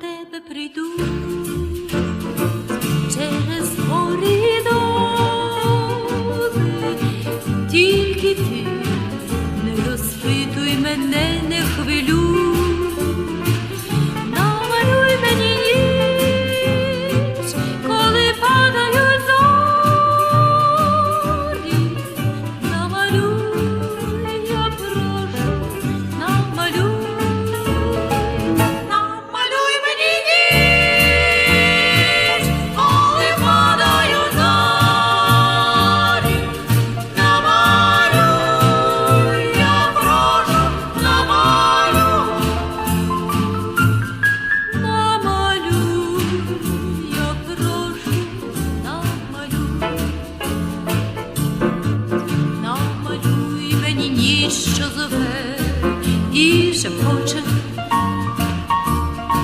тебе прийду. Через коридори, тільки ти не розпитуй мене, не хвилюй, ніч, що зове і шепоче